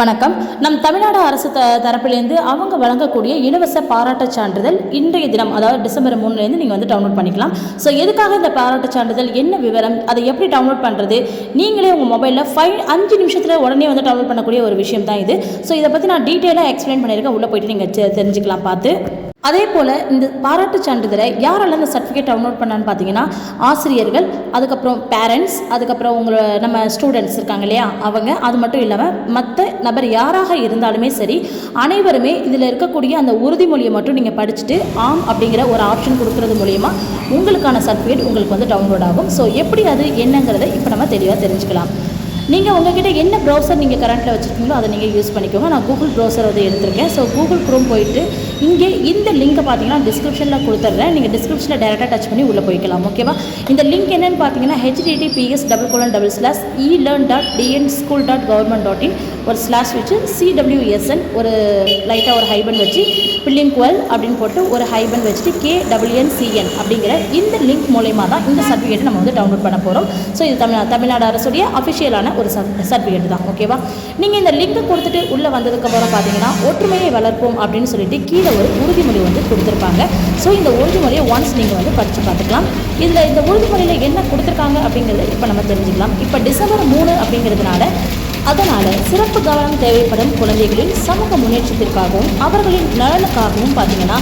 வணக்கம். நம் தமிழ்நாடு அரசு த தரப்பிலேருந்து அவங்க வழங்கக்கூடிய இலவச பாராட்டுச் சான்றிதழ் இன்றைய தினம் அதாவது டிசம்பர் மூணுலேருந்து நீங்கள் வந்து டவுன்லோட் பண்ணிக்கலாம். ஸோ எதுக்காக இந்த பாராட்டுச் சான்றிதழ்? என்ன விவரம்? அதை எப்படி டவுன்லோட் பண்ணுறது நீங்களே உங்கள் மொபைலில் ஃபைவ் அஞ்சு நிமிஷத்தில் உடனே வந்து டவுன்லோட் பண்ணக்கூடிய ஒரு விஷயம் தான் இது. ஸோ இதை பற்றி நான் டீட்டெயிலாக எக்ஸ்பிளைன் பண்ணியிருக்கேன். உள்ளே போயிட்டு நீங்கள் தெரிஞ்சுக்கலாம் பார்த்து. அதே போல் இந்த பாராட்டு சான்றிதழை யாரால இந்த சர்டிஃபிகேட் டவுன்லோட் பண்ணான்னு பார்த்தீங்கன்னா ஆசிரியர்கள் அதுக்கப்புறம் பேரண்ட்ஸ் அதுக்கப்புறம் உங்களை நம்ம ஸ்டூடெண்ட்ஸ் இருக்காங்க இல்லையா அவங்க அது மட்டும் இல்லாமல் மற்ற நபர் யாராக இருந்தாலுமே சரி அனைவருமே இதில் இருக்கக்கூடிய அந்த உறுதிமொழியை மட்டும் நீங்கள் படிச்சுட்டு ஆம் அப்படிங்கிற ஒரு ஆப்ஷன் கொடுக்குறது மூலிமா உங்களுக்கான சர்டிஃபிகேட் உங்களுக்கு வந்து டவுன்லோட் ஆகும். ஸோ எப்படி அது என்னங்கிறத இப்போ நம்ம தெளிவாக தெரிஞ்சுக்கலாம். நீங்கள் உங்ககிட்ட என்ன ப்ரௌசர் நீங்கள் கரண்ட்டில் வச்சுருக்கீங்களோ அதை நீங்கள் யூஸ் பண்ணிக்கோங்க. நான் கூகுள் ப்ரௌசர் வந்து எடுத்திருக்கேன். ஸோ கூகுள் க்ரோம் போயிட்டு இங்கே இந்த லிங்கை பார்த்தீங்கன்னா டிஸ்கிரிப்ஷனில் கொடுத்துட்றேன் நீங்கள் டிஸ்கிரிப்ஷனில் டேரெக்டாக டச் பண்ணி உள்ளே போய்க்கலாம் ஓகேவா இந்த லிங்க் என்னன்னு பார்த்தீங்கன்னா HTTPS double colon double slash e learn dot TN school dot government dot in ஒரு ஸ்லாஷ் வச்சு சிடபிள்யூஎஸ்என் ஒரு லைட்டாக ஒரு ஹைபன் வச்சு பில்லிங் குவல் அப்படின்னு போட்டு ஒரு ஹைபன் வச்சுட்டு கே டபிள்யூஎன்சிஎன் அப்படிங்கிற இந்த லிங்க் மூலயமா தான் இந்த சர்டிஃபிகேட்டை நம்ம வந்து டவுன்லோட் பண்ண போகிறோம் ஸோ இது தமிழ் தமிழ்நாடு அரசுடைய அஃபிஷியலான ஒரு சர்டிஃபிகேட் தான் ஓகேவா நீங்கள் இந்த லிங்க்கை கொடுத்துட்டு உள்ளே வந்ததுக்கப்புறம் பார்த்தீங்கன்னா ஒற்றுமையை வளர்ப்போம் அப்படின்னு சொல்லிட்டு கீழே ஒரு உறுதிமொழி வந்து கொடுத்துருப்பாங்க. ஸோ இந்த உறுதிமொழியை ஒன்ஸ் நீங்கள் வந்து படித்து பார்த்துக்கலாம். இதில் இந்த உறுதிமொழியில் என்ன கொடுத்துருக்காங்க அப்படிங்கிறத இப்போ நம்ம தெரிஞ்சுக்கலாம். இப்போ டிசம்பர் மூணு அப்படிங்கிறதுனால அதனால் சிறப்பு கவனம் தேவைப்படும் குழந்தைகளின் சமூக முன்னேற்றத்திற்காகவும் அவர்களின் நலனுக்காகவும் பார்த்தீங்கன்னா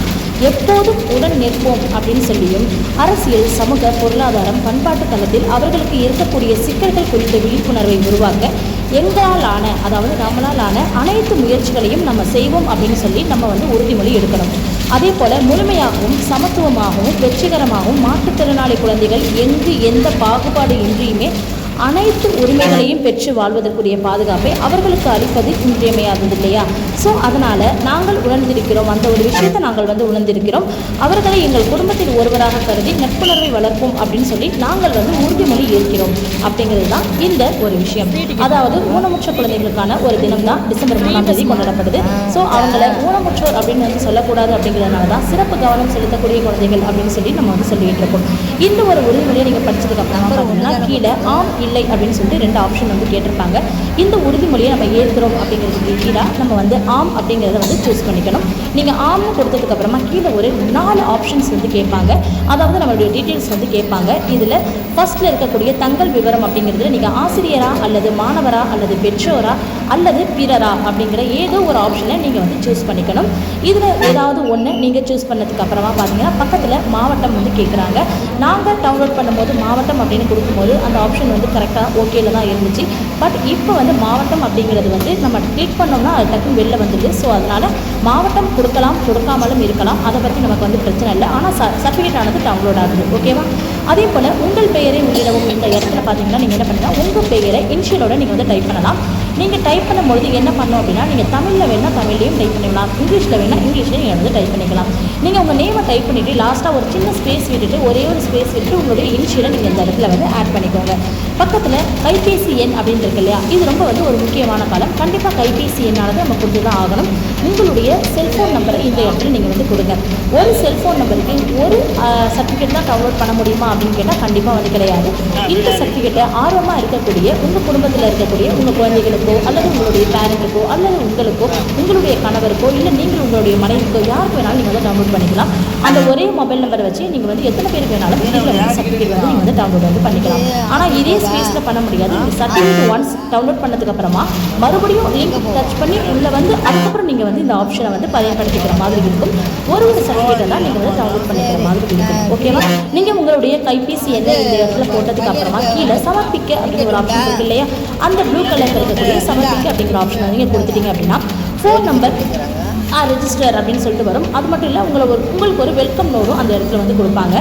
எப்போதும் உடன் நிற்போம் அப்படின்னு சொல்லியும் அரசியல் சமூக பொருளாதாரம் பண்பாட்டு தளத்தில் அவர்களுக்கு இருக்கக்கூடிய சிக்கல்கள் குறித்த விழிப்புணர்வை உருவாக்க எங்களால் ஆன அதாவது நம்மளால் ஆன அனைத்து முயற்சிகளையும் நம்ம செய்வோம் அப்படின்னு சொல்லி நம்ம வந்து உறுதிமொழி எடுக்கணும். அதே போல் முழுமையாகவும் சமத்துவமாகவும் வெற்றிகரமாகவும் மாற்றுத்திறனாளி குழந்தைகள் எங்கு எந்த பாகுபாடு இன்றியுமே அனைத்து உரிமைகளையும் பெற்று வாழ்வதற்குரிய பாதுகாப்பை அவர்களுக்கு அளிப்பது இன்றியமையாதது இல்லையா ஸோ அதனால் நாங்கள் உணர்ந்திருக்கிறோம். அந்த ஒரு விஷயத்தை நாங்கள் வந்து உணர்ந்திருக்கிறோம். அவர்களை எங்கள் குடும்பத்தில் ஒருவராக கருதி நட்புணர்வை வளர்ப்போம் அப்படின்னு சொல்லி நாங்கள் வந்து உறுதிமொழி ஏற்கிறோம் அப்படிங்கிறது தான் இந்த ஒரு விஷயம். அதாவது ஊனமுற்ற குழந்தைகளுக்கான ஒரு தினம் தான் டிசம்பர் மூணாம் தேதி கொண்டாடப்படுது. ஸோ அவங்கள ஊனமுற்றோர் அப்படின்னு வந்து சொல்லக்கூடாது அப்படிங்கிறதுனால தான் சிறப்பு கவனம் செலுத்தக்கூடிய குழந்தைகள் அப்படின்னு சொல்லி நம்ம வந்து சொல்லிட்டு இருக்கோம். இந்த ஒரு உறுதிமொழியை நீங்கள் படிச்சதுக்கு அப்புறம் கீழே ஆம் இல்லை இல்லை அப்படின்னு சொல்லிட்டு ரெண்டு ஆப்ஷன் வந்து கேட்டிருப்பாங்க. இந்த உறுதிமொழியை நம்ம ஏற்கிறோம் அப்படிங்கிறதுக்கு கீழே நம்ம வந்து ஆம் அப்படிங்கிறத வந்து சூஸ் பண்ணிக்கணும். நீங்கள் ஆம்னு கொடுத்ததுக்கு அப்புறமா கீழே ஒரு நாலு ஆப்ஷன்ஸ் வந்து கேட்பாங்க. அதாவது நம்மளுடைய டீட்டெயில்ஸ் வந்து கேட்பாங்க. இதில் ஃபஸ்ட்டில் இருக்கக்கூடிய தங்கள் விவரம் அப்படிங்கிறதுல நீங்கள் ஆசிரியரா அல்லது மாணவரா அல்லது பெற்றோரா அல்லது பிறரா அப்படிங்கிற ஏதோ ஒரு ஆப்ஷனை நீங்கள் வந்து சூஸ் பண்ணிக்கணும். இதில் ஏதாவது ஒன்று நீங்கள் சூஸ் பண்ணதுக்கு அப்புறமா பார்த்தீங்கன்னா பக்கத்தில் மாவட்டம் வந்து கேட்குறாங்க நாங்கள் டவுன்லோட் பண்ணும்போது மாவட்டம் அப்படின்னு கொடுக்கும்போது அந்த ஆப்ஷன் வந்து கரெக்டாக ஓகேல தான் இருந்துச்சு. பட் இப்போ வந்து மாவட்டம் அப்படிங்கிறது வந்து நம்ம கிளிக் பண்ணோம்னா அது டக்குன்னு வெளில வந்துடுது ஸோ அதனால் மாவட்டம் கொடுக்கலாம் கொடுக்காமலும் இருக்கலாம். அதை பற்றி நமக்கு வந்து பிரச்சனை இல்லை. ஆனால் ச சர்டிஃபிகேட் ஆனது டவுன்லோட் ஆகுது. ஓகேவா அதே போல் உங்கள் பெயரை உள்ளிடவும் இந்த இடத்துல பார்த்தீங்கன்னா நீங்கள் என்ன பண்ணுங்கள் உங்கள் பெயரை இனிஷியலோட நீங்கள் வந்து டைப் பண்ணலாம். நீங்கள் டைப் பண்ணும்பொழுது என்ன பண்ணோம் அப்படின்னா நீங்கள் தமிழில் வேணால் தமிழ்லையும் டைப் பண்ணிக்கலாம். இங்கிலீஷில் வேணால் இங்கிலீஷ்லையும் நீங்கள் வந்து டைப் பண்ணிக்கலாம். நீங்கள் உங்கள் நேமை டைப் பண்ணிவிட்டு லாஸ்ட்டாக ஒரு சின்ன ஸ்பேஸ் விட்டுட்டு ஒரே ஒரு ஸ்பேஸ் விட்டுட்டு உங்களுடைய இனிஷியலை நீங்கள் இந்த இடத்துல வந்து ஆட் பண்ணிக்கோங்க. பக்கத்தில் கைபேசி எண் அப்படின்ற இருக்கு இல்லையா? இது ரொம்ப வந்து ஒரு முக்கியமான காலம். கண்டிப்பாக கைபேசி எண்ணானது நம்ம கொடுத்து தான் ஆகணும். உங்களுடைய செல்ஃபோன் நம்பரை இந்த இடத்துல நீங்கள் வந்து கொடுங்க. ஒரு செல்ஃபோன் நம்பருக்கு ஒரு சர்டிஃபிகேட் தான் டவுன்லோட் பண்ண முடியுமா அப்படின்னு கேட்டால் கண்டிப்பாக வந்து கிடையாது. இந்த சர்டிஃபிகேட்டை ஆர்வமாக இருக்கக்கூடிய உங்கள் குடும்பத்தில் இருக்கக்கூடிய உங்கள் குழந்தைகளுக்கோ அல்லது உங்களுடைய பேரண்ட்டுக்கோ அல்லது உங்களுக்கோ உங்களுடைய கணவருக்கோ இல்லை நீங்கள் உங்களுடைய மனைவிக்கோ யாருக்கு வேணாலும் நீங்கள் வந்து டவுன்லோட் பண்ணிக்கலாம். அந்த ஒரே மொபைல் நம்பரை வச்சு நீங்கள் வந்து எத்தனை பேருக்கு வேணாலும் நீங்கள் வந்து சர்டிஃபிகேட் வந்து நீங்கள் வந்து டவுன்லோட் வந்து பண்ணிக்கலாம். ஆனால் இதே ஸ்பேஸில் பண்ண முடியாது. இந்த சர்டிஃபிகேட் ஒன்ஸ் டவுன்லோட் பண்ணதுக்கு அப்புறமா மறுபடியும் லிங்க் டச் பண்ணி உள்ளே வந்து அதுக்கப்புறம் நீங்கள் வந்து இந்த ஆப்ஷனை வந்து பயன்படுத்திக்கிற மாதிரி இருக்கும். ஒரு ஒரு சர்டிஃபிகேட்டை தான் நீங்கள் வந்து டவுன்லோட் பண்ணிக்கிற மாதிரி இருக்கும். ஓகேவா நீங்கள் உங்களுடைய கைபேசி எண்ணை இந்த இடத்துல போட்டதுக்கு அப்புறமா கீழே சமர்ப்பிக்க அப்படிங்கிற ஒரு ஆப்ஷன் இருக்கு இல்லையா? அந்த ப்ளூ கலர் இருக்கக்கூடிய சமர்ப்பிக்க அப்படிங்கிற ஆப்ஷனை நீங்கள் கொடுத்துட்டீங்க அப்படின்னா ஃபோன் நம்பர் ரெஜிஸ்டர் அப்படின்னு சொல்லிட்டு வரும். அது மட்டும் இல்லை உங்களை ஒரு உங்களுக்கு ஒரு வெல்கம் நோடும் அந்த இடத்துல வந்து கொடுப்பாங்க.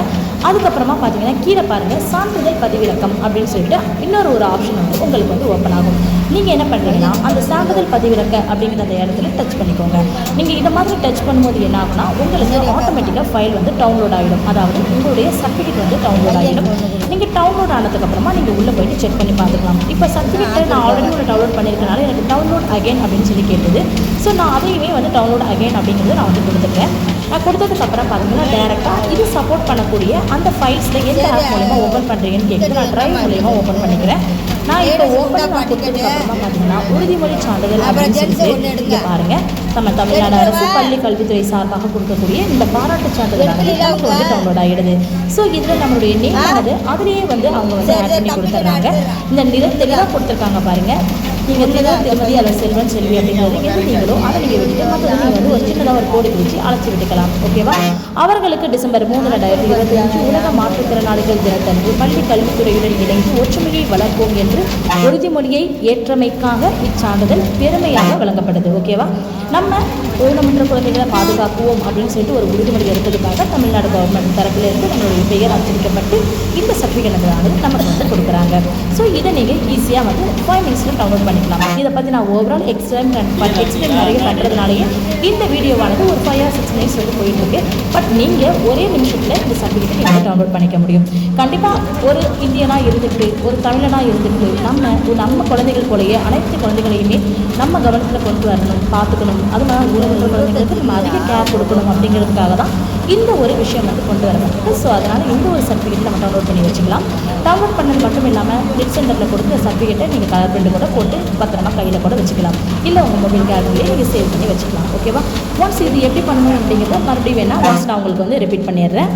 அதுக்கப்புறமா பார்த்தீங்கன்னா கீழே பாருங்கள் சான்றிதழ் பதிவிறக்கம் அப்படின்னு சொல்லிட்டு இன்னொரு ஒரு ஆப்ஷன் வந்து உங்களுக்கு வந்து ஓப்பன் ஆகும். நீங்கள் என்ன பண்ணுறீங்கன்னா அந்த சான்றிதழ் பதிவிறக்க அப்படிங்கிற அந்த இடத்துல டச் பண்ணிக்கோங்க. நீங்கள் இதை மாதிரி டச் பண்ணும்போது என்ன ஆகும்னா உங்களுக்கு ஆட்டோமேட்டிக்காக ஃபைல் வந்து டவுன்லோட் ஆகிடும் அதாவது உங்களுடைய சர்டிஃபிகேட் வந்து டவுன்லோட் ஆகிடும் நீங்கள் டவுன்லோட் ஆனதுக்கப்புறமா நீங்கள் உள்ளே போயிட்டு செக் பண்ணி பார்த்துக்கலாம். இப்போ சர்டிஃபிகேட் நான் ஆல்ரெடி ஒரு டவுன்லோட் பண்ணியிருக்கனால எனக்கு டவுன்லோட் அகைன் அப்படின்னு சொல்லி கேட்டது. ஸோ நான் அதையுமே வந்து டவுன்லோட் அகைன் அப்படிங்கிறது நான் வந்து கொடுத்துருக்கேன். நான் கொடுத்ததுக்கப்புறம் பார்த்தீங்கன்னா டேரெக்டாக இது சப்போர்ட் பண்ணக்கூடிய அந்த ஃபைல்ஸில் எந்த ஆப் மூலயமா ஓப்பன் பண்ணுறீங்கன்னு கேட்குது. நான் ட்ரைவ் மூலயமா ஓப்பன் பண்ணிக்கிறேன். நான் இப்போ ஓப்பன். அப்புறமா பார்த்தீங்கன்னா உறுதிமொழி சான்றிதழ் அப்படின்னு சொல்லிட்டு. இங்கே பாருங்க. நம்ம தமிழ்நாடு அரசு பள்ளி கல்வித்துறை சார்பாக கொடுக்கக்கூடிய இந்த பாராட்டு சான்றிதழானது நமக்கு வந்து டவுன்லோட் ஆகிடுது ஸோ இதில் நம்மளுடைய நேம் ஆனது அதுலேயே வந்து அவங்க வந்து ஆட் பண்ணி கொடுத்துட்றாங்க. இந்த நிறம் தெளிவாக கொடுத்துருக்காங்க பாருங்க. நீங்கள் திரு திருமதி அல்லது செல்வன் செல்வி அப்படின்னு எது நீங்களோ அதை நீங்கள் விட்டுட்டு மற்றது நீங்கள் வந்து ஒரு சின்னதாக ஒரு கோடு குறித்து அழைச்சி விட்டுக்கலாம். ஓகேவா? அவர்களுக்கு டிசம்பர் மூணு ரெண்டாயிரத்தி இருபத்தி அஞ்சு உலக மாற்றுத்திறனாளிகள் தினத்தன்று பள்ளி கல்வித்துறையுடன் இணைந்து ஒற்றுமையை வளர்ப்போம் என்று உறுதிமொழியை ஏற்றமைக்காக இச்சான்றிதழ் பெருமையாக வழங்கப்படுது ஓகேவா? நம்ம ஊனமுற்ற குழந்தைகளை பாதுகாக்குவோம் அப்படின்னு சொல்லிட்டு ஒரு உறுதிமொழி எடுத்ததுக்காக தமிழ்நாடு கவர்மெண்ட் தரப்பிலிருந்து நம்மளுடைய பெயர் அச்சடிக்கப்பட்டு இந்த சர்டிஃபிகேட் ஆனது நமக்கு வந்து கொடுக்குறாங்க ஸோ இதை நீங்கள் ஈஸியாக வந்து ஃபைவ் மினிட்ஸில் டவுன்லோட் பண்ணிக்கலாம். இதை பற்றி நான் ஓவரால் எக்ஸ்பிளைன் எக்ஸ்பிளைன் நிறைய பண்ணுறதுனாலேயே இந்த வீடியோவானது ஒரு ஃபைவ் ஆர் சிக்ஸ் மினிட்ஸ் வந்து போயிட்டுருக்கு பட் நீங்கள் ஒரே நிமிஷத்தில் இந்த சர்டிஃபிகேட் நீங்கள் டவுன்லோட் பண்ணிக்க முடியும். கண்டிப்பாக ஒரு இந்தியனாக இருந்துட்டு ஒரு தமிழனாக இருந்துட்டு நம்ம நம்ம குழந்தைகள் போலயே அனைத்து குழந்தைகளையுமே நம்ம கவனத்தில் கொண்டு வரணும் பார்த்துக்கணும். அது மாதிரி ஊரக குழந்தைங்களுக்கு நம்ம அதிக கேர் கொடுக்கணும் அப்படிங்கிறதுக்காக தான் இந்த ஒரு விஷயம் வந்து கொண்டு வரப்பட்டது ஸோ அதனால் இந்த ஒரு சர்டிஃபிகேட் நம்ம டவுன்லோட் பண்ணி வச்சுக்கலாம். டவுன்லோட் பண்ணது மட்டும் இல்லாமல் நெட் சென்டரில் கொடுத்த சர்டிஃபிகேட்டை நீங்கள் கலர் பிரிண்ட் கூட போட்டு பத்திரமா கையில் கூட வச்சுக்கலாம். இல்லை உங்கள் மொபைல் கேலரிலேயே நீங்கள் சேவ் பண்ணி வச்சுக்கலாம். ஓகேவா ஒன்ஸ் இது எப்படி பண்ணணும் அப்படிங்கிறத மறுபடியும் வேணால் ஒன்ஸ் நான் உங்களுக்கு வந்து ரிப்பீட் பண்ணிடுறேன்.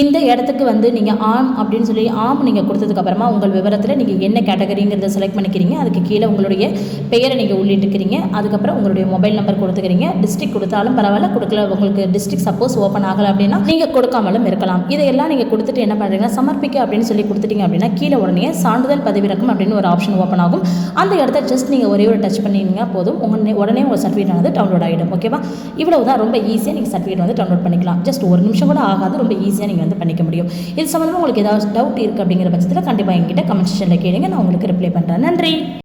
இந்த இடத்துக்கு வந்து நீங்கள் ஆம் அப்படின்னு சொல்லி ஆம் நீங்கள் கொடுத்ததுக்கப்புறமா உங்கள் விவரத்தில் நீங்கள் என்ன கேட்டகரிங்கிறத செலக்ட் பண்ணிக்கிறீங்க. அதுக்கு கீழே உங்களுடைய பெயரை நீங்கள் உள்ளிட்டுக்கிறீங்க அதுக்கப்புறம் உங்களுடைய மொபைல் நம்பர் கொடுத்துக்கிறீங்க. டிஸ்ட்ரிக் கொடுத்தாலும் பரவாயில்ல. கொடுக்கல உங்களுக்கு டிஸ்ட்ரிக் சப்போஸ் ஓப்பன் ஆகலை அப்படின்னா நீங்கள் கொடுக்காமலும் இருக்கலாம். இதையெல்லாம் நீங்கள் கொடுத்துட்டு என்ன பண்ணுறீங்கன்னா சமர்ப்பிக்க அப்படின்னு சொல்லி கொடுத்துட்டீங்க அப்படின்னா கீழே உடனே சான்றிதழ் பதிவிறக்கம் அப்படின்னு ஒரு ஆப்ஷன் ஓப்பன் ஆகும். அந்த இடத்த ஜஸ்ட் நீங்கள் ஒரே ஒரு டச் பண்ணிங்கன்னா போதும். உடனே உடனே உங்கள் சர்டிஃபிகேட் வந்து டவுன்லோட் ஆகிடும் ஓகேவா இவ்வளவு தான் ரொம்ப ஈஸியாக நீங்கள் சர்டிஃபிகேட் வந்து டவுன்லோட் பண்ணிக்கலாம். ஜஸ்ட் ஒரு நிமிஷம் கூட ஆகாது. ரொம்ப ஈஸியாக நீங்கள் வந்து பண்ணிக்க முடியும். இது சம்மந்தமாக உங்களுக்கு ஏதாவது டவுட் இருக்குது அப்படிங்கிற பட்சத்தில் கண்டிப்பாக எங்கிட்ட கமெண்ட் செக்ஷனில் கேளுங்க. நான் உங்களுக்கு ரிப்ளை பண்ணுறேன் நன்றி.